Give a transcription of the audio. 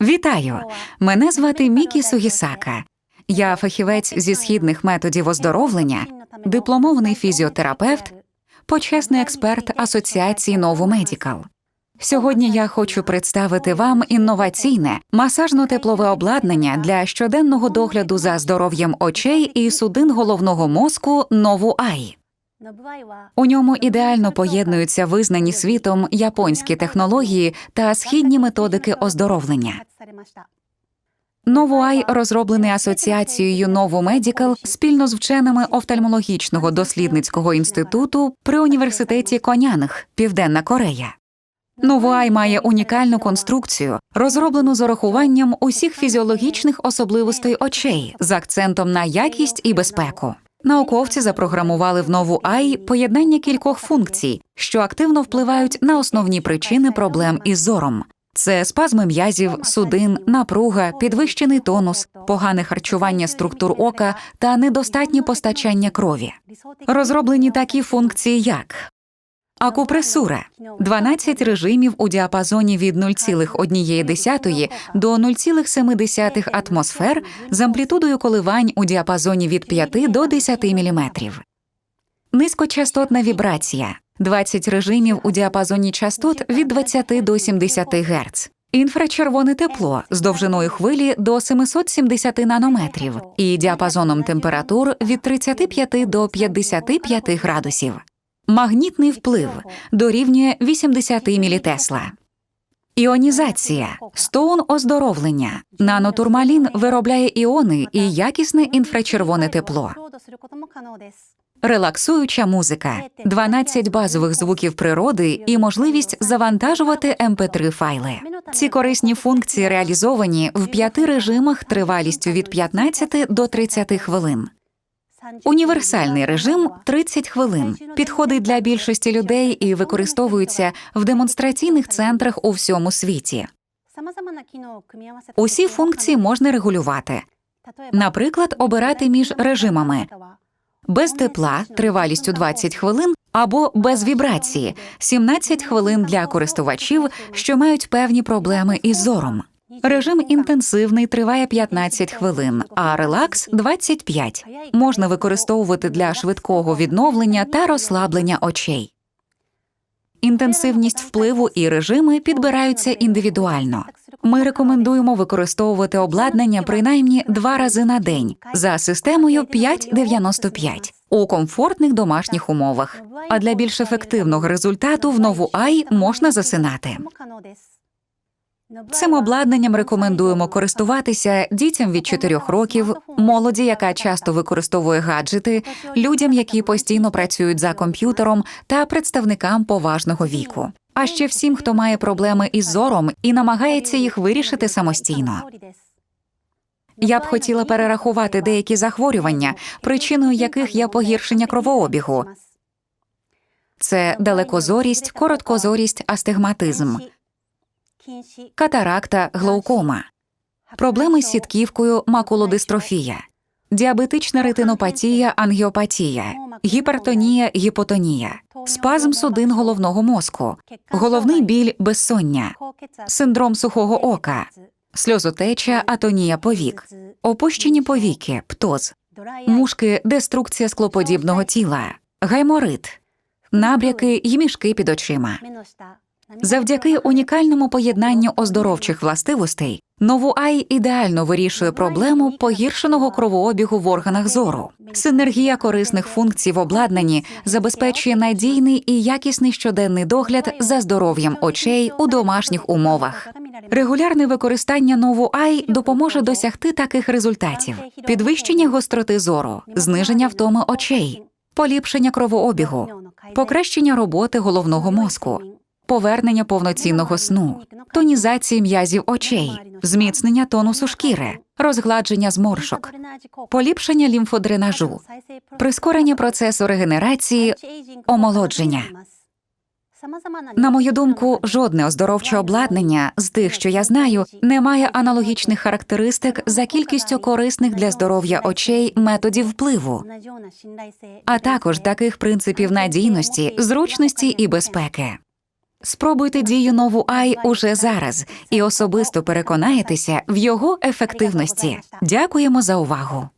Вітаю! Мене звати Мікі Сугісака. Я фахівець зі східних методів оздоровлення, дипломований фізіотерапевт, почесний експерт Асоціації Нову Медікал. Сьогодні я хочу представити вам інноваційне масажно-теплове обладнання для щоденного догляду за здоров'ям очей і судин головного мозку Нову Ай. У ньому ідеально поєднуються визнані світом японські технології та східні методики оздоровлення. Новуай розроблений асоціацією Нову Медікал спільно з вченими офтальмологічного дослідницького інституту при університеті Конянг, Південна Корея. Новуай має унікальну конструкцію, розроблену з урахуванням усіх фізіологічних особливостей очей з акцентом на якість і безпеку. Науковці запрограмували в нову ай поєднання кількох функцій, що активно впливають на основні причини проблем із зором. Це спазми м'язів, судин, напруга, підвищений тонус, погане харчування структур ока та недостатнє постачання крові. Розроблені такі функції, як акупресура 12 режимів у діапазоні від 0,1 до 0,7 атмосфер з амплітудою коливань у діапазоні від 5 до 10 мм. Низькочастотна вібрація 20 режимів у діапазоні частот від 20 до 70 Гц. Інфрачервоне тепло з довжиною хвилі до 770 нанометрів і діапазоном температур від 35 до 55 градусів. Магнітний вплив дорівнює 80 мілітесла. Іонізація стоун оздоровлення. Нанотурмалін виробляє іони і якісне інфрачервоне тепло. Релаксуюча музика, 12 базових звуків природи і можливість завантажувати mp3 файли. Ці корисні функції реалізовані в п'яти режимах тривалістю від 15 до 30 хвилин. Універсальний режим 30 хвилин підходить для більшості людей і використовується в демонстраційних центрах у всьому світі. Усі функції можна регулювати, наприклад, обирати між режимами без тепла тривалістю 20 хвилин або без вібрації 17 хвилин для користувачів, що мають певні проблеми із зором. Режим інтенсивний триває 15 хвилин, а релакс 25. Можна використовувати для швидкого відновлення та розслаблення очей. Інтенсивність впливу і режими підбираються індивідуально. Ми рекомендуємо використовувати обладнання принаймні два рази на день за системою 5-95 у комфортних домашніх умовах. А для більш ефективного результату в нову ай можна засинати. Цим обладнанням рекомендуємо користуватися дітям від 4 років, молоді, яка часто використовує гаджети, людям, які постійно працюють за комп'ютером, та представникам поважного віку. А ще всім, хто має проблеми із зором і намагається їх вирішити самостійно. Я б хотіла перерахувати деякі захворювання, причиною яких є погіршення кровообігу. Це далекозорість, короткозорість, астигматизм, катаракта, глаукома, проблеми з сітківкою, макулодистрофія, діабетична ретинопатія, ангіопатія, гіпертонія, гіпотонія, спазм судин головного мозку, головний біль, безсоння, синдром сухого ока, сльозотеча, атонія повік, опущені повіки, птоз, мушки, деструкція склоподібного тіла, гайморит, набряки й мішки під очима. Завдяки унікальному поєднанню оздоровчих властивостей Новуай ідеально вирішує проблему погіршеного кровообігу в органах зору. Синергія корисних функцій в обладнанні забезпечує надійний і якісний щоденний догляд за здоров'ям очей у домашніх умовах. Регулярне використання Новуай допоможе досягти таких результатів: підвищення гостроти зору, зниження втоми очей, поліпшення кровообігу, покращення роботи головного мозку повернення повноцінного сну, тонізації м'язів очей, зміцнення тонусу шкіри, розгладження зморшок, поліпшення лімфодренажу, прискорення процесу регенерації, омолодження. На мою думку, жодне оздоровче обладнання з тих, що я знаю, не має аналогічних характеристик за кількістю корисних для здоров'я очей методів впливу, а також таких принципів надійності, зручності і безпеки. Спробуйте дію нову Ай уже зараз і особисто переконаєтеся в його ефективності. Дякуємо за увагу.